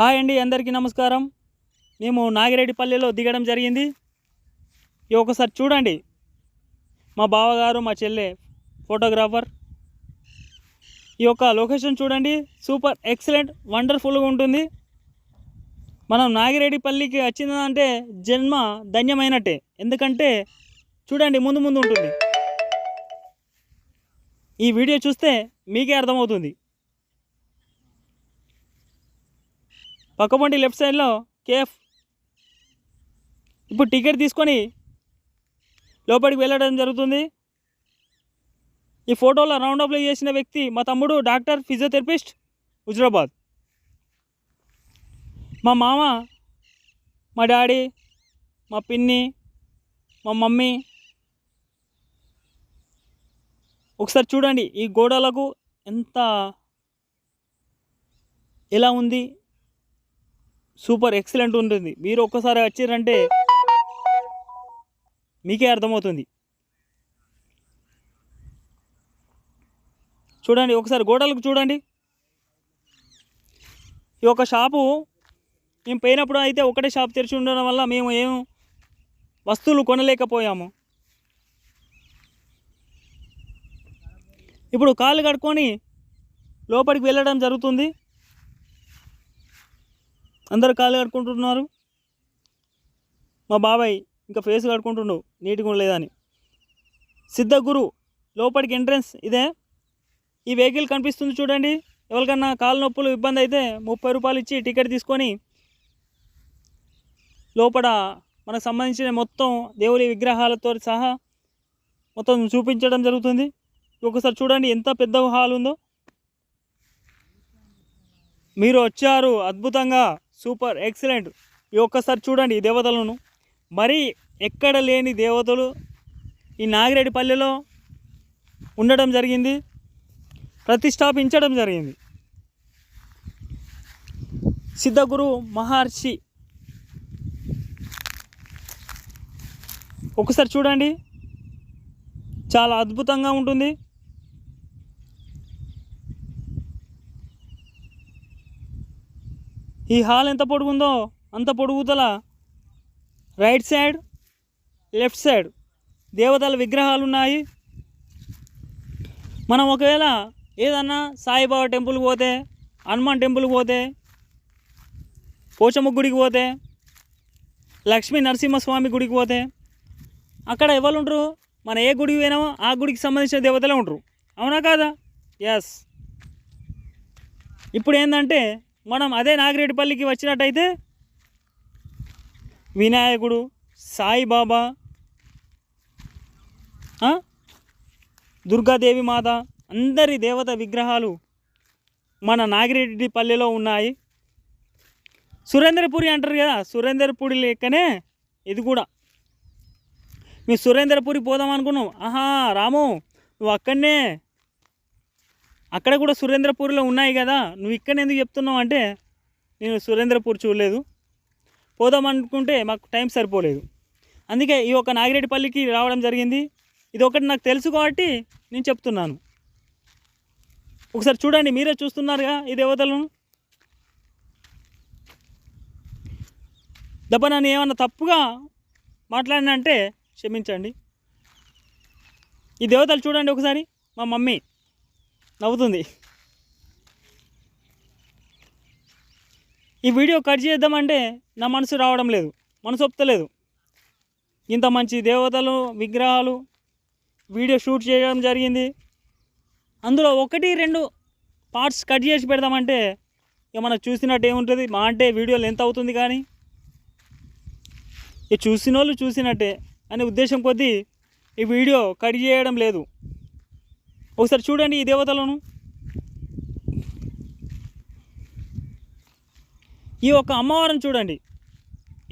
Hi అండి అందరికీ నమస్కారం. మేము నాగిరెడ్డిపల్లిలో దిగడం జరిగింది. ఈ ఒకసారి చూడండి. మా బావగారు మా చెల్లె ఫోటోగ్రాఫర్. ఈ యొక్క లొకేషన్ చూడండి. సూపర్ ఎక్సలెంట్ వండర్ఫుల్గా ఉంటుంది. మనం నాగిరెడ్డిపల్లికి వచ్చిందంటే జన్మ ధన్యమైనట్టే. ఎందుకంటే చూడండి ముందు ముందు ఉంటుంది. ఈ వీడియో చూస్తే మీకే అర్థమవుతుంది. పక్కపొంటి లెఫ్ట్ సైడ్లో కేఫ్ ఇప్పుడు టికెట్ తీసుకొని లోపలికి వెళ్ళడం జరుగుతుంది. ఈ ఫోటోలో రౌండ్ అప్లో చేసిన వ్యక్తి మా తమ్ముడు డాక్టర్ ఫిజియోథెరపిస్ట్ హుజరాబాద్. మా మామ మా డాడీ మా పిన్ని మా మమ్మీ. ఒకసారి చూడండి ఈ గోడలకు ఎంత ఎలా ఉంది. సూపర్ ఎక్సలెంట్ ఉంటుంది. మీరు ఒక్కసారి వచ్చారంటే మీకే అర్థమవుతుంది. చూడండి ఒకసారి గోడలకు చూడండి. ఈ యొక్క షాపు మేము పోయినప్పుడు అయితే ఒకటే షాప్ తెరిచి ఉండడం వల్ల మేము ఏం వస్తువులు కొనలేకపోయాము. ఇప్పుడు కాళ్ళు కడుక్కొని లోపలికి వెళ్ళడం జరుగుతుంది. అందరు కాళ్ళు కడుక్కుంటున్నారు. మా బాబాయ్ ఇంకా ఫేస్ కడుక్కుంటుండు నీట్గా లేదని సిద్ధగురు లోపలికి ఎంట్రన్స్ ఇదే. ఈ వెహికల్ కనిపిస్తుంది చూడండి. ఎవరికన్నా కాలు నొప్పులు ఇబ్బంది అయితే ముప్పై రూపాయలు ఇచ్చి టికెట్ తీసుకొని లోపల మనకు సంబంధించిన మొత్తం దేవుడి విగ్రహాలతో సహా మొత్తం చూపించడం జరుగుతుంది. ఒకసారి చూడండి ఎంత పెద్ద హాల్ ఉందో మీరు వచ్చారు అద్భుతంగా. Super excellent. ఈ ఒక్కసారి చూడండి ఈ దేవతలను. మరీ ఎక్కడ లేని దేవతలు ఈ నాగిరెడ్డిపల్లెలో ఉండడం జరిగింది ప్రతిష్టాపించడం జరిగింది. సిద్ధగురు మహర్షి. ఒకసారి చూడండి. చాలా అద్భుతంగా ఉంటుంది. ఈ హాల్ ఎంత పొడుగుందో అంత పొడుగుతల. రైట్ సైడ్ లెఫ్ట్ సైడ్ దేవతల విగ్రహాలు ఉన్నాయి మనం ఒకవేళ ఏదన్నా సాయిబాబా టెంపుల్కి పోతే హనుమాన్ టెంపుల్కి పోతే పోచమ్మ గుడికి పోతే లక్ష్మీ నరసింహస్వామి గుడికి పోతే అక్కడ ఎవరు ఉంటారు మన ఏ గుడికి పోయినామో ఆ గుడికి సంబంధించిన దేవతలే ఉంటారు అవునా కాదా? ఎస్ ఇప్పుడు ఏంటంటే మనం అదే నాగిరెడ్డిపల్లికి వచ్చినట్టయితే వినాయకుడు సాయిబాబా దుర్గాదేవి మాత అందరి దేవత విగ్రహాలు మన నాగిరెడ్డిపల్లిలో ఉన్నాయి. సురేంద్రపురి అంటారు కదా సురేంద్రపురి లెక్కనే ఇది కూడా. మేము సురేంద్రపురి పోదాం అనుకున్నాం. ఆహా రాము నువ్వు అక్కడనే అక్కడ కూడా సురేంద్రపూర్లో ఉన్నాయి కదా. నువ్వు ఇక్కడ ఎందుకు చెప్తున్నావు అంటే నేను సురేంద్రపూర్ చూడలేదు. పోదాం అనుకుంటే మాకు టైం సరిపోలేదు. అందుకే ఈ ఒక నాగిరెడ్డిపల్లికి రావడం జరిగింది. ఇది ఒకటి నాకు తెలుసు కాబట్టి నేను చెప్తున్నాను. ఒకసారి చూడండి మీరే చూస్తున్నారుగా ఈ దేవతలను. దెబ్బ నన్ను ఏమన్నా తప్పుగా మాట్లాడినంటే క్షమించండి. ఈ దేవతలు చూడండి ఒకసారి మా మమ్మీ. నవ్వుతుంది. ఈ వీడియో కట్ చేద్దామంటే నా మనసు రావడం లేదు. మనసు ఒప్పుతలేదు. ఇంత మంచి దేవతలు విగ్రహాలు వీడియో షూట్ చేయడం జరిగింది. అందులో ఒకటి రెండు పార్ట్స్ కట్ చేసి పెడదామంటే ఇక మనం చూసినట్టు ఏముంటుంది? మా అంటే వీడియో లెంత్ అవుతుంది కానీ. ఇక చూసిన వాళ్ళు చూసినట్టే. అనే ఉద్దేశం కొద్దీ ఈ వీడియో కట్ చేయడం లేదు. ఒకసారి చూడండి ఈ దేవతలను. ఈ ఒక్క అమ్మవారిని చూడండి.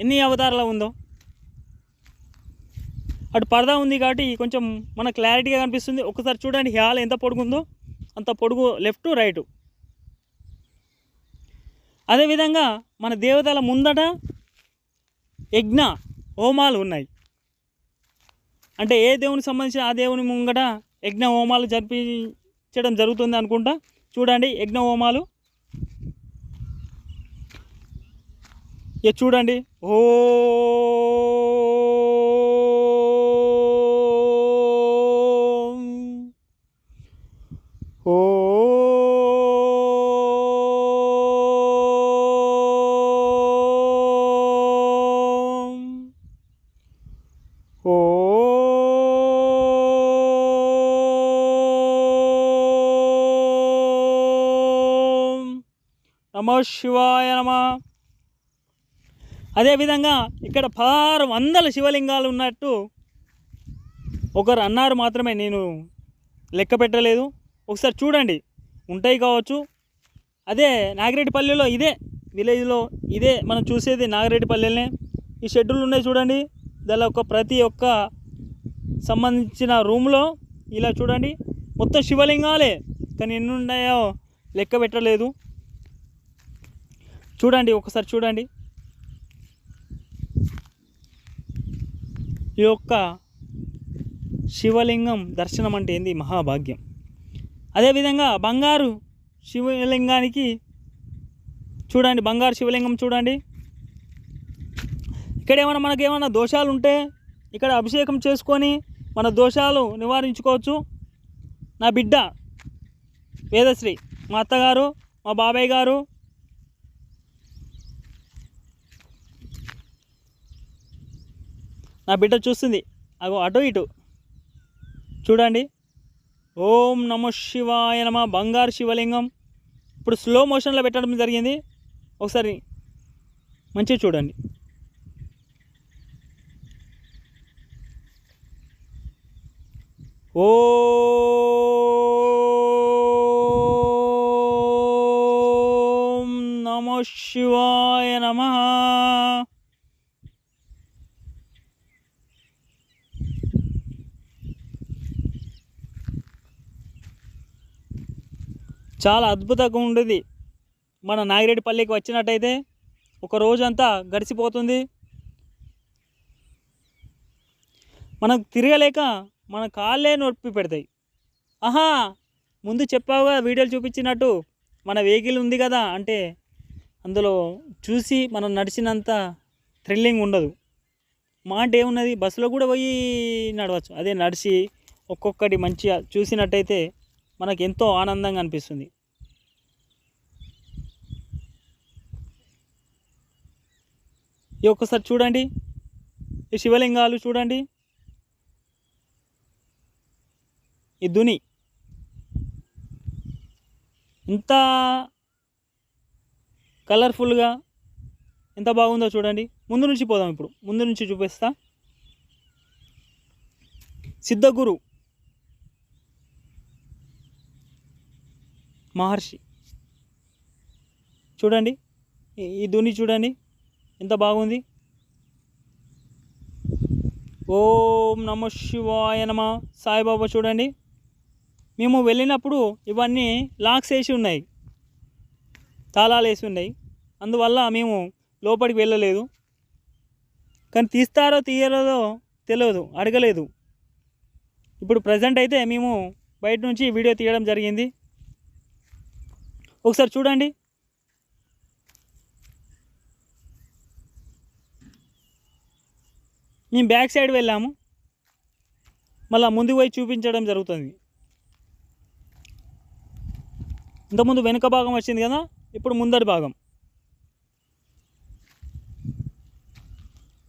ఎన్ని అవతారాలు ఉందో. అటు పరదా ఉంది కాబట్టి కొంచెం మన క్లారిటీగా కనిపిస్తుంది. ఒకసారి చూడండి హాల్ ఎంత పొడుగుందో. అంత పొడుగు లెఫ్ట్ రైట్. అదేవిధంగా మన దేవతల ముందట యజ్ఞ హోమాలు ఉన్నాయి. అంటే ఏ దేవునికి సంబంధించిన ఆ దేవుని ముంగట యజ్ఞ హోమాలు జరిపించడం జరుగుతుంది అనుకుంటా. చూడండి యజ్ఞ హోమాలు ఇక చూడండి. ఓ నమ శివాయ నమ. అదేవిధంగా ఇక్కడ పదహారు వందల శివలింగాలు ఉన్నట్టు ఒకరు అన్నారు మాత్రమే నేను లెక్క పెట్టలేదు. ఒకసారి చూడండి ఉంటాయి కావచ్చు. అదే నాగిరెడ్డిపల్లిలో ఇదే విలేజ్లో ఇదే మనం చూసేది నాగిరెడ్డిపల్లినే. ఈ షెడ్యూల్ ఉన్నాయి చూడండి దానిలో ఒక ప్రతి ఒక్క సంబంధించిన రూమ్లో ఇలా చూడండి. మొత్తం శివలింగాలే కానీ ఎన్ని ఉన్నాయో లెక్క పెట్టలేదు. చూడండి ఒకసారి చూడండి. ఈ యొక్క శివలింగం దర్శనం అంటే ఏంది? మహాభాగ్యం. అదేవిధంగా బంగారు శివలింగానికి చూడండి బంగారు శివలింగం చూడండి. ఇక్కడ ఏమైనా మనకి ఏమైనా దోషాలు ఉంటే ఇక్కడ అభిషేకం చేసుకొని మన దోషాలు నివారించుకోవచ్చు. నా బిడ్డ వేదశ్రీ మా అత్తగారు మా బాబాయ్ గారు నా బిడ్డ చూస్తుంది. అగో అటు ఇటు. చూడండి. ఓం నమో శివాయ నమ. బంగారు శివలింగం. ఇప్పుడు స్లో మోషన్లో పెట్టడం జరిగింది. ఒకసారి మంచిగా చూడండి. ఓం నమో శివాయ నమ. చాలా అద్భుతంగా ఉండేది. మన నాగిరెడ్డిపల్లికి వచ్చినట్టయితే ఒక రోజంతా గడిచిపోతుంది. మనకు తిరగలేక మన కాళ్ళే నొప్పి పెడతాయి. ఆహా! ముందు చెప్పావుగా వీడియోలు చూపించినట్టు మన వెహికల్ ఉంది కదా అంటే అందులో చూసి మనం నడిచినంత థ్రిల్లింగ్ ఉండదు. మాట ఏమున్నది? బస్సులో కూడా పోయి నడవచ్చు. అదే నడిచి ఒక్కొక్కటి మంచిగా చూసినట్టయితే మనకు ఎంతో ఆనందంగా అనిపిస్తుంది. ఈ ఒక్కసారి చూడండి. ఈ శివలింగాలు చూడండి. ఈ దుని. ఎంత కలర్ఫుల్గా ఎంత బాగుందో చూడండి. ముందు నుంచి పోదాం ఇప్పుడు. ముందు నుంచి చూపిస్తా. సిద్ధగురు మహర్షి. చూడండి ఈ- ధుని చూడండి ఎంత బాగుంది. ఓం నమ శివాయ నమ. సాయిబాబా చూడండి మేము వెళ్ళినప్పుడు ఇవన్నీ లాక్స్ వేసి ఉన్నాయి తాళాలు వేసి ఉన్నాయి. అందువల్ల మేము లోపలికి వెళ్ళలేదు. కానీ తీస్తారో తీయలేదో తెలియదు అడగలేదు. ఇప్పుడు ప్రజెంట్ అయితే మేము బయట నుంచి వీడియో తీయడం జరిగింది. ఒకసారి చూడండి. మేము బ్యాక్ సైడ్ వెళ్ళాము. మళ్ళీ ముందుకు పోయి చూపించడం జరుగుతుంది. ఇంతకుముందు వెనుక భాగం వచ్చింది కదా ఇప్పుడు ముందటి భాగం.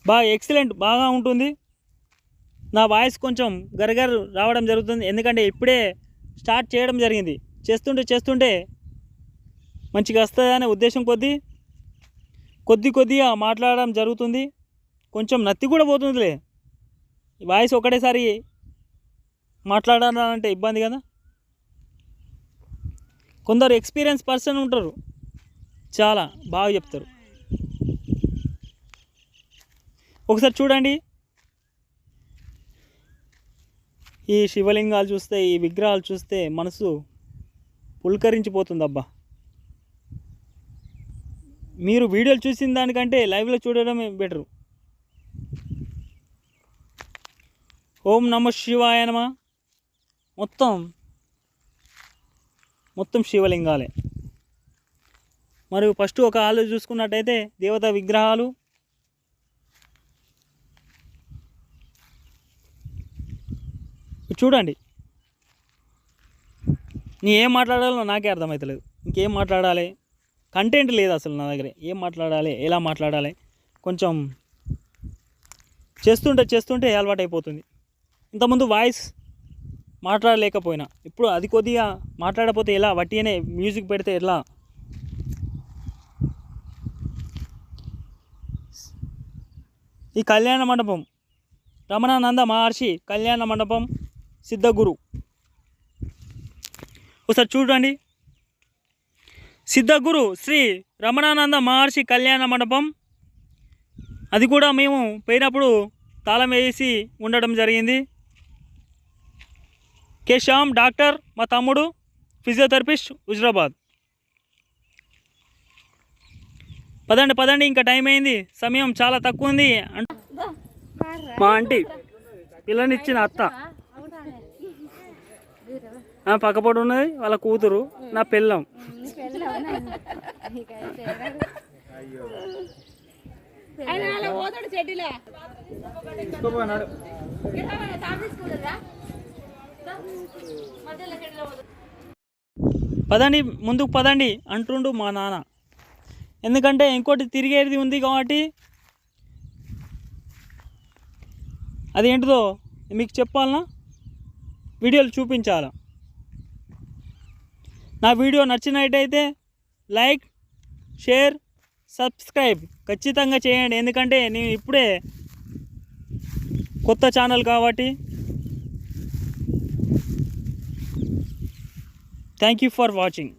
బాగా ఎక్సలెంట్ బాగా ఉంటుంది. నా వాయిస్ కొంచెం గరగర రావడం జరుగుతుంది. ఎందుకంటే ఇప్పుడే స్టార్ట్ చేయడం జరిగింది. చేస్తుంటే చేస్తుంటే మంచిగా వస్తుందనే ఉద్దేశం కొద్దీ కొద్ది కొద్దిగా మాట్లాడడం జరుగుతుంది. కొంచెం నత్తి కూడా పోతుందిలే. వాయిస్ ఒకటేసారి మాట్లాడాలంటే ఇబ్బంది కదా. కొందరు ఎక్స్పీరియన్స్ పర్సన్ ఉంటారు. చాలా బాగా చెప్తారు. ఒకసారి చూడండి. ఈ శివలింగాలు చూస్తే ఈ విగ్రహాలు చూస్తే మనసు పులకరించిపోతుంది అబ్బా మీరు వీడియోలు చూసిన దానికంటే లైవ్లో చూడడమే బెటరు. ఓం నమ శివాయనమ మొత్తం మొత్తం శివలింగాలే. మరియు ఫస్ట్ ఒక హాల్లో చూసుకున్నట్టయితే దేవత విగ్రహాలు. చూడండి. నీ ఏం మాట్లాడాలో నాకే అర్థమవుతలేదు ఇంకేం మాట్లాడాలి? కంటెంట్ లేదు అసలు నా దగ్గర. ఏం మాట్లాడాలి? ఎలా మాట్లాడాలి? కొంచెం చేస్తుంటే చేస్తుంటే అలవాటు అయిపోతుంది. ఇంతకుముందు వాయిస్ మాట్లాడలేకపోయినా. ఇప్పుడు అది కొద్దిగా మాట్లాడకపోతే ఎలా? వట్టిగానే మ్యూజిక్ పెడితే ఎలా? ఈ కళ్యాణ మండపం. రమణానంద మహర్షి కళ్యాణ మండపం సిద్ధగురు ఒకసారి చూడండి. సిద్ధగురు శ్రీ రమణానంద మహర్షి కళ్యాణ మండపం. అది కూడా మేము పోయినప్పుడు తాళం వేసి ఉండడం జరిగింది. కే శ్యామ్ డాక్టర్ మా తమ్ముడు ఫిజియోథెరపిస్ట్ హుజరాబాద్. పదండి పదండి ఇంకా టైం అయింది. సమయం చాలా తక్కువ ఉంది. అంట మా ఆంటీ పిల్లనిచ్చిన అత్త. పక్కపొడు ఉన్నది వాళ్ళ కూతురు నా పిల్లం పదండి ముందుకు పదండి అంటుండు మా నాన్న. ఎందుకంటే ఇంకోటి తిరిగేది ఉంది కాబట్టి. అదేంటిదో మీకు చెప్పాలనా? వీడియోలు చూపించాలా? నా వీడియో నచ్చినట్టయితే లైక్ షేర్ సబ్స్క్రైబ్ ఖచ్చితంగా చేయండి. ఎందుకంటే నేను ఇప్పుడే కొత్త ఛానల్ కాబట్టి థ్యాంక్ యూ ఫర్ వాచింగ్.